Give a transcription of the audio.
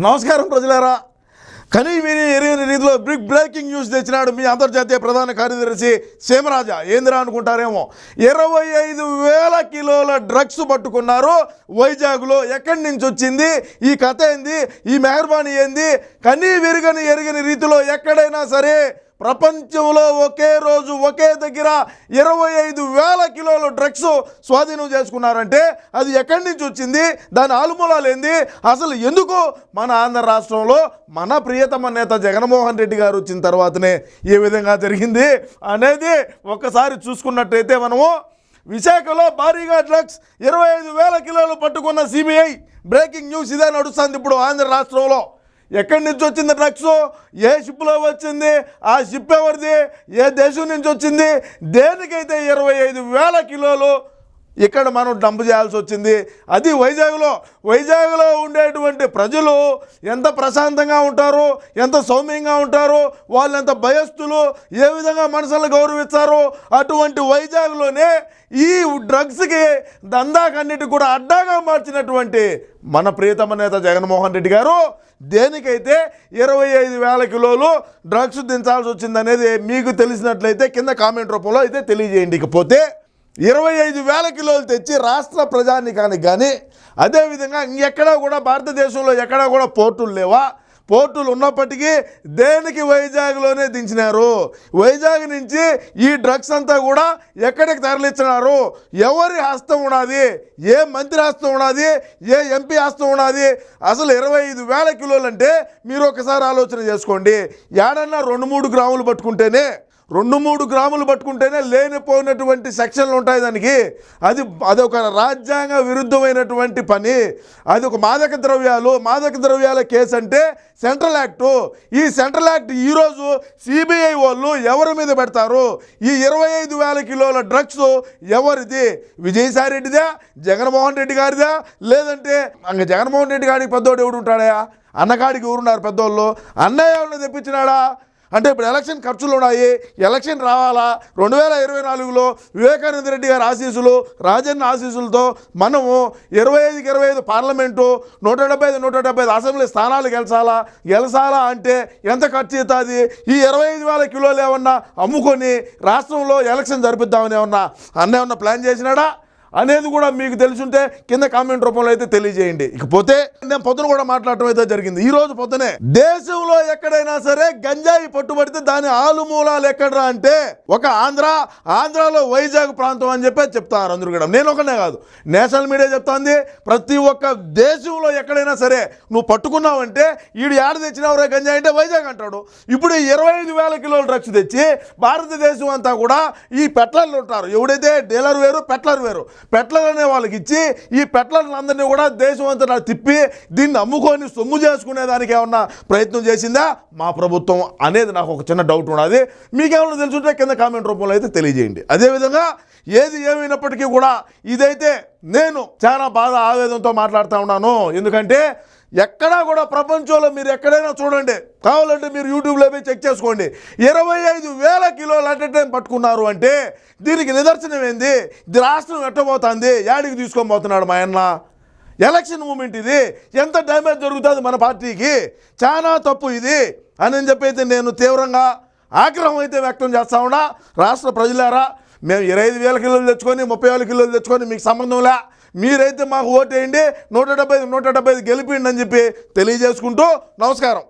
నమస్కారం ప్రజలారా. కనీ విని ఎరిగిన రీతిలో బిగ్ బ్రేకింగ్ న్యూస్ తెచ్చినాడు మీ అంతర్జాతీయ ప్రధాన కార్యదర్శి సేమరాజా. ఏందిరా అనుకుంటారేమో? ఇరవై ఐదు వేల కిలోల డ్రగ్స్ పట్టుకున్నారు. వైజాగ్లో ఎక్కడి నుంచి వచ్చింది? ఈ కథ ఏంది? ఈ మెహర్బానీ ఏంది? కనీ విరిగని ఎరిగిన రీతిలో ఎక్కడైనా సరే ప్రపంచంలో ఒకే రోజు ఒకే దగ్గర ఇరవై ఐదు వేల కిలోల డ్రగ్స్ స్వాధీనం చేసుకున్నారంటే అది ఎక్కడి నుంచి వచ్చింది? దాని ఆలుమూలాలేంది అసలు ఎందుకు మన ఆంధ్ర రాష్ట్రంలో మన ప్రియతమ నేత జగన్మోహన్ రెడ్డి గారు వచ్చిన తర్వాతనే ఏ విధంగా జరిగింది అనేది ఒక్కసారి చూసుకున్నట్టయితే మనము విశాఖలో భారీగా డ్రగ్స్ ఇరవై ఐదు వేల కిలోలు పట్టుకున్న సిబిఐ బ్రేకింగ్ న్యూస్ ఇదే నడుస్తుంది ఇప్పుడు ఆంధ్ర రాష్ట్రంలో. ఎక్కడి నుంచి వచ్చింది డ్రగ్స్? ఏ షిప్లో వచ్చింది? ఆ షిప్ ఎవరిది? ఏ దేశం నుంచి వచ్చింది? దేనికైతే ఇరవై ఐదు వేల కిలోలు ఇక్కడ మనం డంప్ చేయాల్సి వచ్చింది. అది వైజాగ్లో. వైజాగ్లో ఉండేటువంటి ప్రజలు ఎంత ప్రశాంతంగా ఉంటారు ఎంత సౌమ్యంగా ఉంటారు వాళ్ళు ఎంత భయస్థులు ఏ విధంగా మనుషులను గౌరవిస్తారు అటువంటి వైజాగ్లోనే ఈ డ్రగ్స్కి దందాకన్నిటి కూడా అడ్డాగా మార్చినటువంటి మన ప్రియతమ నేత జగన్మోహన్ రెడ్డి గారు దేనికైతే ఇరవై ఐదు వేల కిలోలు డ్రగ్స్ దించాల్సి వచ్చిందనేది మీకు తెలిసినట్లయితే కింద కామెంట్ రూపంలో అయితే తెలియజేయండి. ఇకపోతే ఇరవై ఐదు వేల కిలోలు తెచ్చి రాష్ట్ర ప్రజానికానికి కానీ అదేవిధంగా ఇంకెక్కడా కూడా భారతదేశంలో ఎక్కడా కూడా పోర్టులు లేవా? పోర్టులు ఉన్నప్పటికీ దేనికి వైజాగ్లోనే దించినారు? వైజాగ్ నుంచి ఈ డ్రగ్స్ అంతా కూడా ఎక్కడికి తరలించినారు ఎవరి హస్తం ఉన్నది? ఏ మంత్రి హస్తం ఉన్నది? ఏ ఎంపీ హస్తం ఉన్నది? అసలు ఇరవై ఐదు వేల కిలోలు అంటే మీరు ఒకసారి ఆలోచన చేసుకోండి. ఏడన్నా రెండు మూడు గ్రాములు పట్టుకుంటేనే రెండు మూడు గ్రాములు పట్టుకుంటేనే లేనిపోయినటువంటి సెక్షన్లు ఉంటాయి దానికి. అది అదొక రాజ్యాంగ విరుద్ధమైనటువంటి పని. అది ఒక మాదక ద్రవ్యాలు మాదక ద్రవ్యాల కేసు అంటే సెంట్రల్ యాక్టు. ఈ సెంట్రల్ యాక్ట్ ఈరోజు సిబిఐ వాళ్ళు ఎవరి మీద పెడతారు? ఈ ఇరవై ఐదు వేల కిలోల డ్రగ్స్ ఎవరిది? విజయసాయి రెడ్డిదా? జగన్మోహన్ రెడ్డి గారిదా? లేదంటే అంగ జగన్మోహన్ రెడ్డి గారికి పెద్దోడు ఎవడు ఉంటాడా అన్నగాడికి ఎవరున్నారు పెద్దోళ్ళు? అన్నయ్య వాళ్ళని తెప్పించినాడా? అంటే ఇప్పుడు ఎలక్షన్ ఖర్చులు ఉన్నాయి ఎలక్షన్ రావాలా? రెండు వేల ఇరవై నాలుగులో వివేకానంద రెడ్డి గారి ఆశీస్సులు రాజన్న ఆశీస్సులతో మనము ఇరవై ఐదుకి ఇరవై ఐదు పార్లమెంటు నూట డెబ్బై ఐదు నూట డెబ్బై ఐదు అసెంబ్లీ స్థానాలు గెలిచాలా? గెలసాలా అంటే ఎంత ఖర్చు అవుతుంది? ఈ ఇరవై ఐదు వేల కిలోలు ఏమన్నా అమ్ముకొని రాష్ట్రంలో ఎలక్షన్ జరిపిద్దామని ఏమన్నా అన్న ఏమన్నా ప్లాన్ చేసినాడా? అనేది కూడా మీకు తెలుసుంటే కింద కామెంట్ రూపంలో అయితే తెలియజేయండి. ఇకపోతే నేను పొద్దున కూడా మాట్లాడటం అయితే జరిగింది. ఈ రోజు పొద్దునే దేశంలో ఎక్కడైనా సరే గంజాయి పట్టుబడితే దాని ఆలుమూలాలు ఎక్కడరా అంటే ఒక ఆంధ్ర ఆంధ్రాలో వైజాగ్ ప్రాంతం అని చెప్పి చెప్తారు అందరూ కూడా. నేను ఒకనే కాదు. నేషనల్ మీడియా చెప్తాంది ప్రతి ఒక్క దేశంలో ఎక్కడైనా సరే నువ్వు పట్టుకున్నావంటే ఈడు ఏడ తెచ్చినవరే గంజాయి అంటే వైజాగ్ అంటాడు. ఇప్పుడు ఇరవై ఐదు వేల కిలోల డ్రగ్స్ తెచ్చి భారతదేశం అంతా కూడా ఈ పెట్లర్లు ఉంటారు. ఎవడైతే డీలర్ వేరు పెట్లర్ వేరు. పెట్లర్ అనే వాళ్ళకి ఇచ్చి ఈ పెట్లర్లందరినీ కూడా దేశం అంతా తిప్పి దీన్ని అమ్ముకొని సొమ్ము చేసుకునే దానికి ఏమన్నా ప్రయత్నం చేసిందా? మా ప్రభుత్వం అనేది నాకు ఒక చిన్న డౌట్ ఉన్నది. మీకేమన్నా తెలుసుంటే కింద కామెంట్ రూపంలో అయితే తెలియజేయండి. అదేవిధంగా ఏది ఏమైనప్పటికీ కూడా ఇదైతే నేను చాలా బాధ ఆవేదంతో మాట్లాడుతూ ఉన్నాను. ఎందుకంటే ఎక్కడా కూడా ప్రపంచంలో మీరు ఎక్కడైనా చూడండి కావాలంటే మీరు యూట్యూబ్లో పోయి చెక్ చేసుకోండి. ఇరవై ఐదు వేల కిలోలు అట్ టైం పట్టుకున్నారు అంటే దీనికి నిదర్శనం ఏంది? ఇది రాష్ట్రం ఎట్టబోతుంది? యాడికి తీసుకొని పోతున్నాడు మా అన్న? ఎలక్షన్ మూమెంట్ ఇది. ఎంత డ్యామేజ్ జరుగుతుంది మన పార్టీకి? చాలా తప్పు ఇది. అని చెప్పి అయితే నేను తీవ్రంగా ఆగ్రహం అయితే వ్యక్తం చేస్తా ఉన్నా. రాష్ట్ర ప్రజలారా మేము ఇరవై ఐదు వేల కిలోలు తెచ్చుకొని ముప్పై వేల కిలోలు తెచ్చుకొని మీకు సంబంధంలే మీరైతే మాకు ఓటేయండి. నూట డెబ్బై ఐదు నూట డెబ్బై ఐదు గెలిపిండి అని చెప్పి తెలియజేసుకుంటూ నమస్కారం.